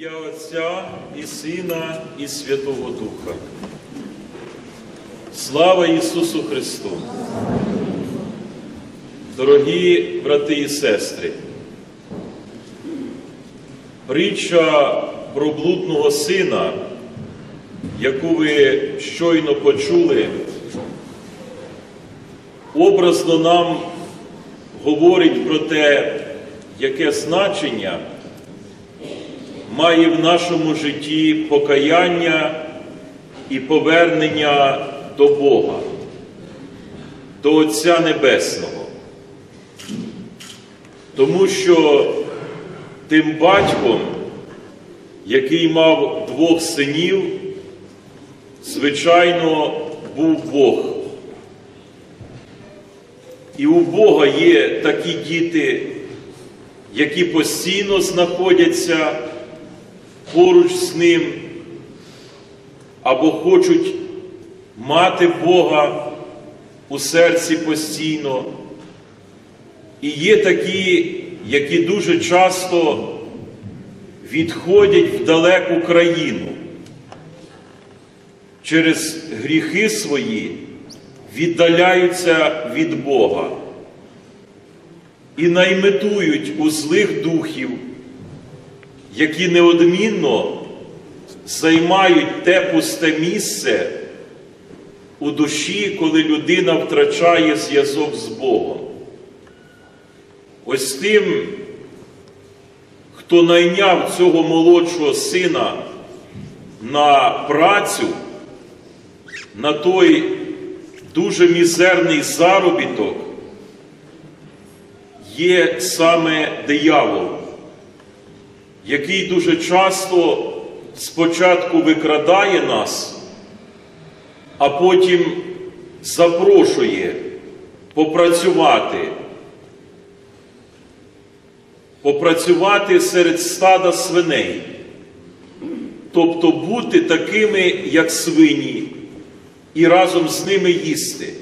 ім'я Отця і Сина, і Святого Духа. Слава Ісусу Христу! Дорогі брати і сестри, притча про блудного сина, яку ви щойно почули, образно нам говорить про те, яке значення має в нашому житті покаяння і повернення до Бога, до Отця Небесного. Тому що тим батьком, який мав двох синів, звичайно, був Бог. І у Бога є такі діти, які постійно знаходяться поруч з ним або хочуть мати Бога у серці постійно. І є такі, які дуже часто відходять в далеку країну. Через гріхи свої віддаляються від Бога і найметують у злих духів, які неодмінно займають те пусте місце у душі, коли людина втрачає зв'язок з Богом. Ось тим, хто найняв цього молодшого сина на працю, на той дуже мізерний заробіток, є саме диявол, який дуже часто спочатку викрадає нас, а потім запрошує попрацювати попрацювати серед стада свиней, тобто бути такими, як свині, і разом з ними їсти.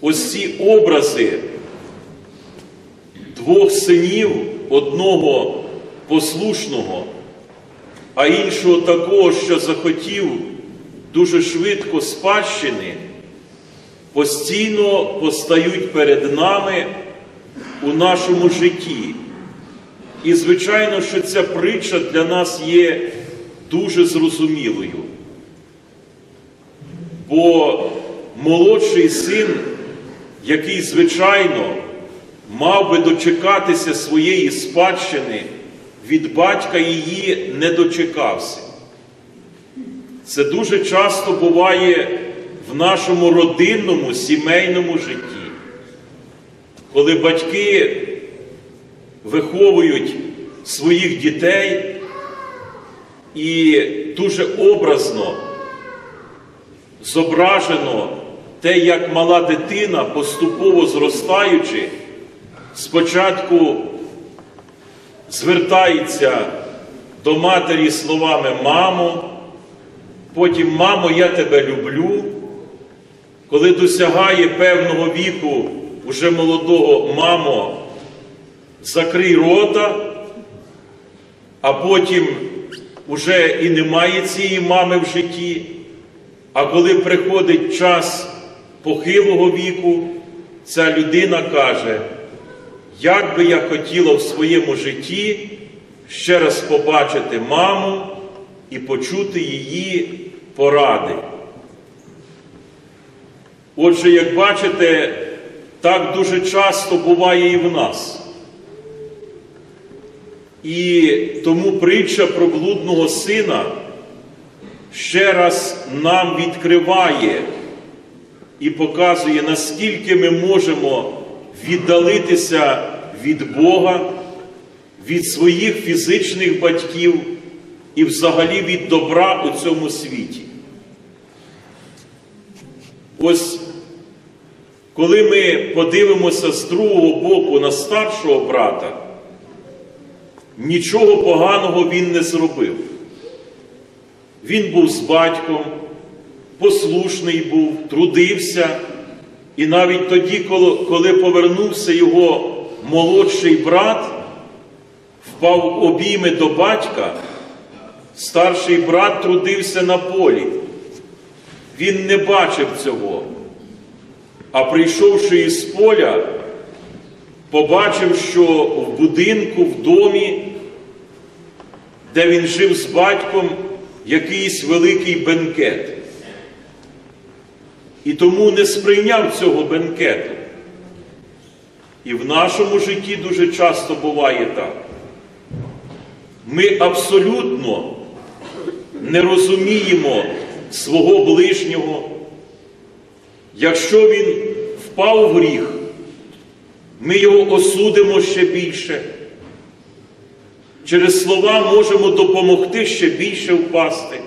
Ось ці образи двох синів, одного послушного, а іншого такого, що захотів дуже швидко спадщини, постійно постають перед нами у нашому житті. І, звичайно, що ця притча для нас є дуже зрозумілою. Бо молодший син, який, звичайно, мав би дочекатися своєї спадщини, від батька її не дочекався. Це дуже часто буває в нашому родинному сімейному житті коли батьки виховують своїх дітей і дуже образно зображено те, як мала дитина, поступово зростаючи, спочатку звертається до матері словами Мамо, потім Мамо, я тебе люблю, коли досягає певного віку уже молодого мамо, закрий рота, а потім уже і немає цієї мами в житті. А коли приходить час похилого віку, ця людина каже, як би я хотіла в своєму житті ще раз побачити маму і почути її поради. Отже, як бачите, так дуже часто буває і в нас. І тому притча про блудного сина ще раз нам відкриває і показує, наскільки ми можемо віддалитися від Бога, від своїх фізичних батьків і взагалі від добра у цьому світі. Ось коли ми подивимося з другого боку на старшого брата, нічого поганого він не зробив. Він був з батьком, послушний був, трудився, і навіть тоді, коли повернувся його молодший брат, впав обійми до батька, старший брат трудився на полі. Він не бачив цього, а прийшовши із поля, побачив, що в будинку, в домі, де він жив з батьком, якийсь великий бенкет. І тому не сприйняв цього бенкету. І в нашому житті дуже часто буває так. Ми абсолютно не розуміємо свого ближнього. Якщо він впав в гріх, ми його осудимо ще більше. Через слова можемо допомогти ще більше впасти.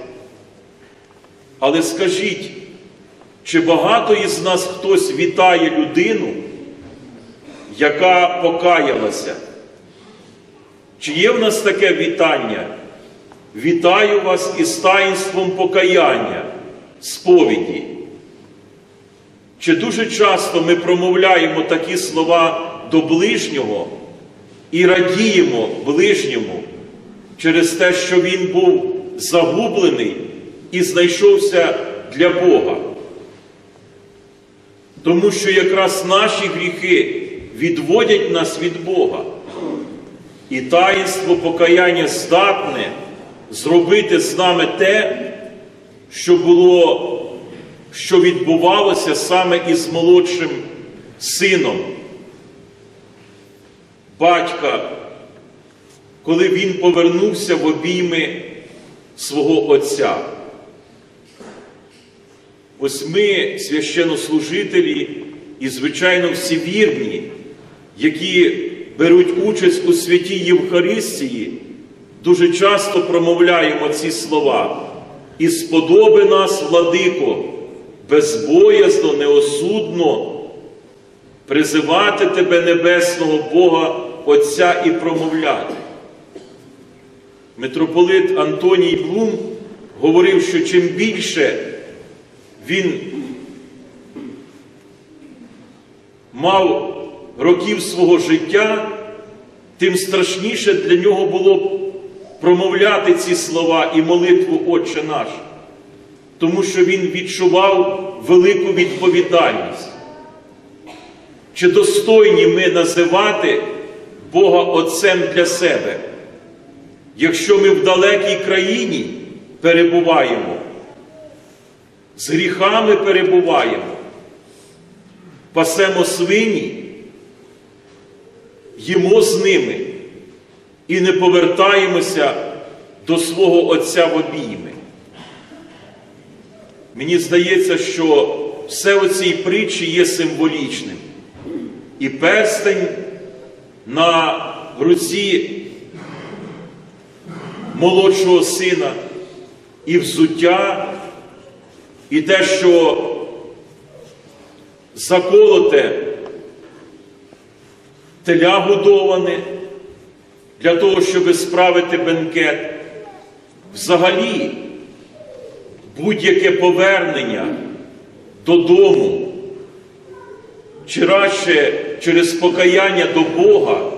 Але скажіть, чи багато із нас хтось вітає людину, яка покаялася? Чи є в нас таке вітання? Вітаю вас із таїнством покаяння, сповіді. Чи дуже часто ми промовляємо такі слова до ближнього і радіємо ближньому через те, що він був загублений і знайшовся для Бога? Тому що якраз наші гріхи відводять нас від Бога. І таїнство покаяння здатне зробити з нами те, що було, що відбувалося саме із молодшим сином батька, коли він повернувся в обійми свого Отця. Ось ми, священнослужителі, і, звичайно, всі вірні, які беруть участь у святій Євхаристії, дуже часто промовляємо ці слова. І сподоби нас, владико, безбоязно, неосудно призивати тебе, Небесного Бога, Отця і промовляти. Митрополит Антоній Блум говорив, що чим більше він мав років свого життя, тим страшніше для нього було промовляти ці слова і молитву Отче наш, тому що він відчував велику відповідальність. Чи достойні ми називати Бога Отцем для себе, якщо ми в далекій країні перебуваємо, з гріхами перебуваємо, пасемо свині, їмо з ними і не повертаємося до свого Отця в обійми. Мені здається, що все у цій притчі є символічним. І перстень на руці молодшого сина, і взуття, і те, що заколоте теля годоване для того, щоб справити бенкет. Взагалі, будь-яке повернення додому, чи радше через покаяння до Бога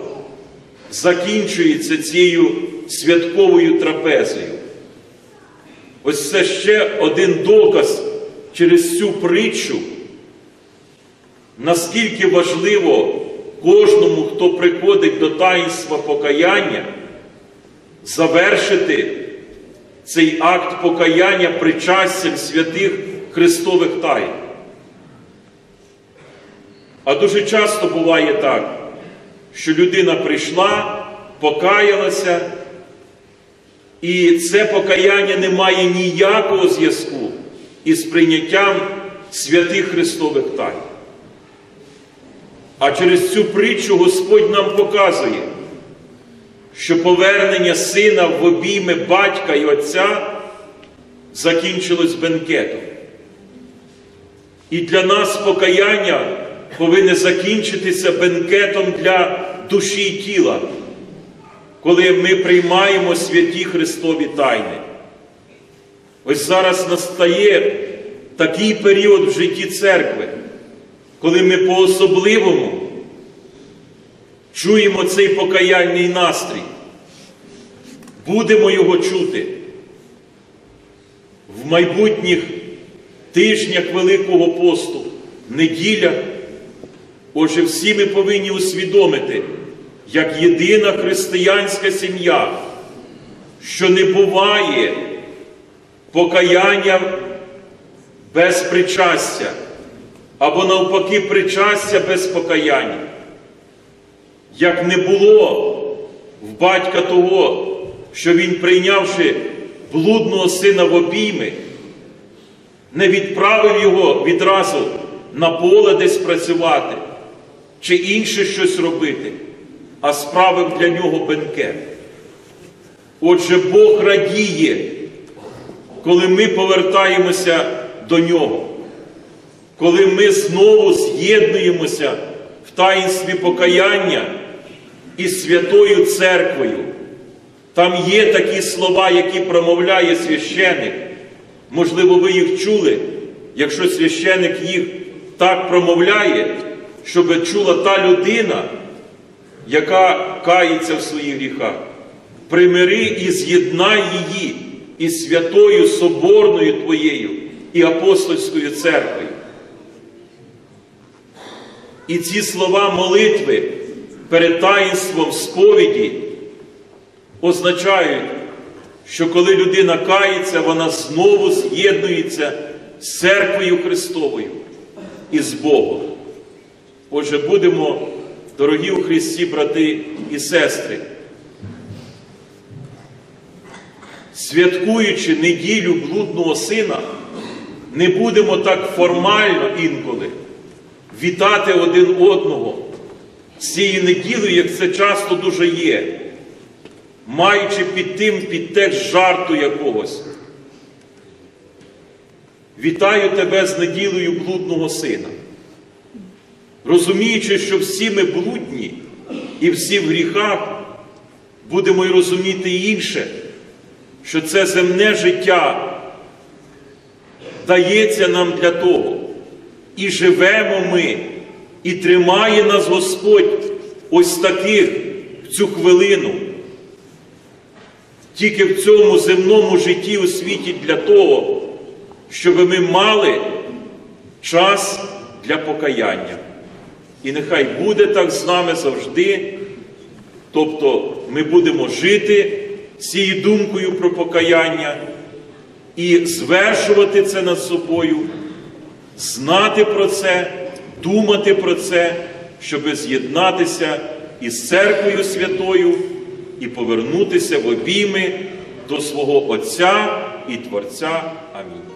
закінчується цією святковою трапезою. Ось це ще один доказ через цю притчу, наскільки важливо кожному, хто приходить до таїнства покаяння, завершити цей акт покаяння причастям святих Христових тайн. А дуже часто буває так, що людина прийшла, покаялася, і це покаяння не має ніякого зв'язку із прийняттям святих Христових тайн. А через цю притчу Господь нам показує, що повернення сина в обійми батька і отця закінчилось бенкетом. І для нас покаяння повинне закінчитися бенкетом для душі і тіла, коли ми приймаємо святі Христові тайни. Ось зараз настає такий період в житті церкви, коли ми по-особливому чуємо цей покаянний настрій. будемо його чути в майбутніх тижнях Великого посту, неділях. Отже, всі ми повинні усвідомити, як єдина християнська сім'я, що не буває покаяння без причастя, або навпаки, причастя без покаяння. Як не було в батька того, що він, прийнявши блудного сина в обійми, не відправив його відразу на поле десь працювати чи інше щось робити, а справив для нього бенкет. Отже, Бог радіє, коли ми повертаємося до нього, коли ми знову з'єднуємося в таїнстві покаяння із Святою Церквою. Там є такі слова, які промовляє священик. Можливо, ви їх чули, якщо священик їх так промовляє, щоб чула та людина, яка кається в своїх гріхах. Примири і з'єднай її із святою Соборною Твоєю і апостольською церквою. І ці слова молитви перед таїнством сповіді означають, що коли людина кається, вона знову з'єднується з церквою Христовою і з Богом. Отже, будемо, дорогі у Христі, брати і сестри, святкуючи неділю блудного сина, не будемо так формально інколи вітати один одного з цією неділею, як це часто дуже є, маючи під тим підтекст жарту якогось. Вітаю тебе з неділею блудного сина. Розуміючи, що всі ми блудні і всі в гріхах, будемо й розуміти інше, що це земне життя дається нам для того. І живемо ми, і тримає нас Господь ось таких в цю хвилину. Тільки в цьому земному житті у світі для того, щоб ми мали час для покаяння. І нехай буде так з нами завжди. Тобто ми будемо жити цією думкою про покаяння і звершувати це над собою, знати про це, думати про це, щоб з'єднатися із церквою святою і повернутися в обійми до свого Отця і Творця. Амінь.